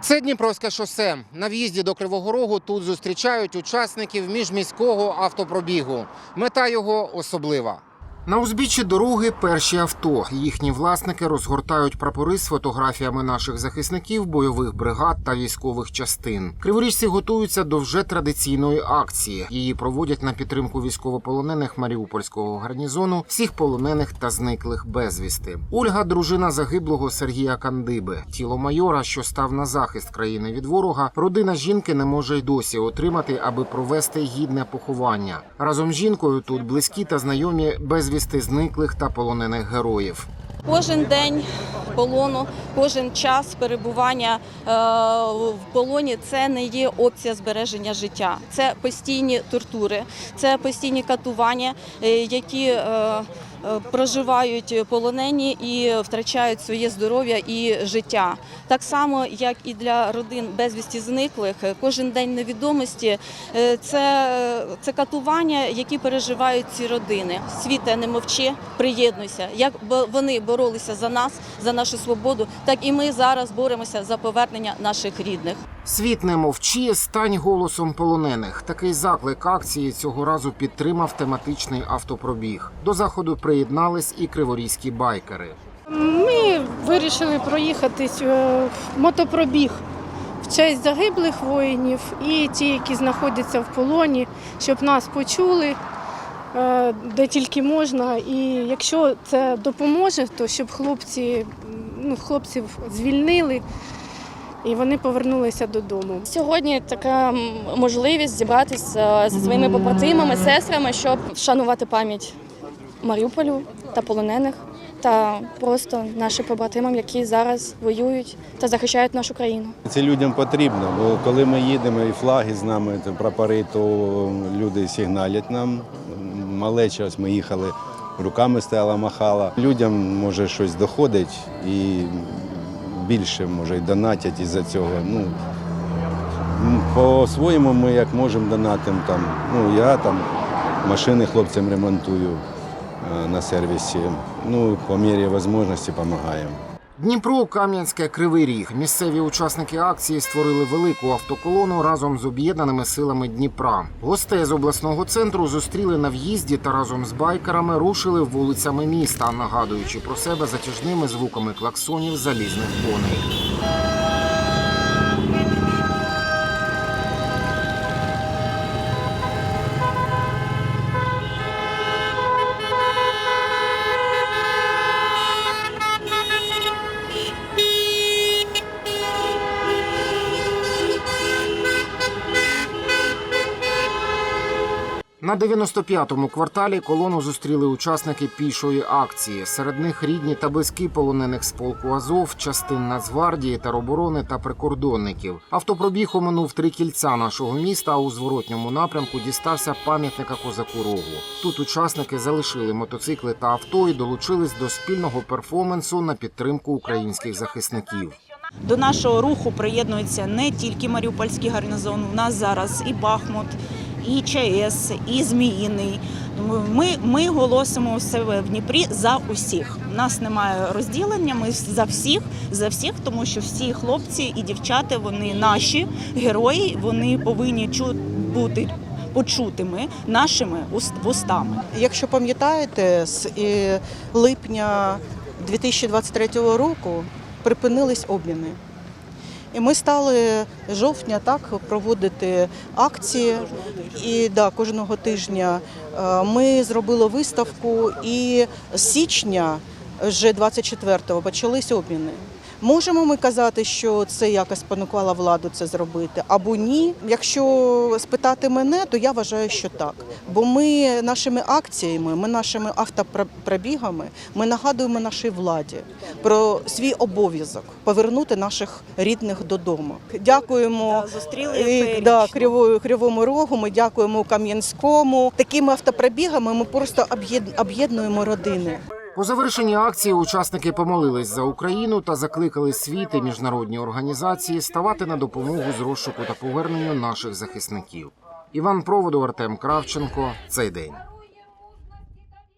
Це Дніпровське шосе. На в'їзді до Кривого Рогу тут зустрічають учасників міжміського автопробігу. Мета його особлива. На узбіччі дороги перші авто. Їхні власники розгортають прапори з фотографіями наших захисників, бойових бригад та військових частин. Криворіжці готуються до вже традиційної акції. Її проводять на підтримку військовополонених Маріупольського гарнізону, всіх полонених та зниклих безвісти. Ольга, дружина загиблого Сергія Кандиби, тіло майора, що став на захист країни від ворога. Родина жінки не може й досі отримати, аби провести гідне поховання. Разом з жінкою тут близькі та знайомі безвісти зниклих та полонених героїв. Кожен день полону, кожен час перебування е, в полоні це не є опція збереження життя. Це постійні тортури, це постійні катування, е, які е, проживають полонені і втрачають своє здоров'я і життя. Так само, як і для родин безвісті зниклих, е, кожен день невідомості е, це, це катування, які переживають ці родини. Світе, не мовчи, приєднуйся. Як вони боролися за нас, за нашу свободу, так і ми зараз боремося за повернення наших рідних. Світ не мовчи, стань голосом полонених. Такий заклик акції цього разу підтримав тематичний автопробіг. До заходу приєднались і криворізькі байкери. Ми вирішили проїхатись е, в мотопробіг в честь загиблих воїнів і ті, які знаходяться в полоні, щоб нас почули е, де тільки можна. І якщо це допоможе, то щоб хлопці, ну, хлопців звільнили і вони повернулися додому. Сьогодні така можливість зібратися зі своїми побратимами, сестрами, щоб вшанувати пам'ять Маріуполю та полонених, та просто нашим побратимам, які зараз воюють та захищають нашу країну. Це людям потрібно, бо коли ми їдемо і флаги з нами, то прапори, то люди сигналять нам. Малеча, ось ми їхали, руками стояла, махала. Людям може щось доходить і більше може і донатять із-за цього. Ну, по-своєму ми як можемо донатимо. Там, ну, я там машини хлопцям ремонтую е, на сервісі. Ну, по мірі можливості допомагаємо. Дніпро, Кам'янське, Кривий Ріг. Місцеві учасники акції створили велику автоколону разом з об'єднаними силами Дніпра. Гостей з обласного центру зустріли на в'їзді та разом з байкерами рушили вулицями міста, нагадуючи про себе затяжними звуками клаксонів залізних коней. На 95-му кварталі колону зустріли учасники пішої акції. Серед них рідні та близькі полонених з полку Азов, частин Нацгвардії, тероборони та прикордонників. Автопробіг оминув три кільця нашого міста. А у зворотньому напрямку дістався пам'ятника козаку Рогу. Тут учасники залишили мотоцикли та авто і долучились до спільного перформансу на підтримку українських захисників. До нашого руху приєднується не тільки Маріупольський гарнізон. У нас зараз і Бахмут, і ЧАЕС, і Зміїний. Ми, ми голосимо себе в Дніпрі за усіх. У нас немає розділення. Ми за всіх, за всіх, тому що всі хлопці і дівчата вони наші герої. Вони повинні чу- бути почутими нашими уст- вустами. Якщо пам'ятаєте, з липня 2023 року припинились обміни. І ми стали жовтня так проводити акції. І да, кожного тижня Е, ми зробили виставку, і з січня, вже 24-го, почались обміни. Можемо ми казати, що це якось спонукало владу це зробити, або ні. Якщо спитати мене, то я вважаю, що так. Бо ми нашими акціями, ми нашими автопробігами, ми нагадуємо нашій владі про свій обов'язок повернути наших рідних додому. Дякуємо і, да, Кривою, Кривому Рогу. Ми дякуємо Кам'янському. Такими автопробігами ми просто об'єд- об'єднуємо родини. По завершенні акції учасники помолились за Україну та закликали світ і міжнародні організації ставати на допомогу з розшуку та поверненню наших захисників. Іван Проводу, Артем Кравченко. Цей день.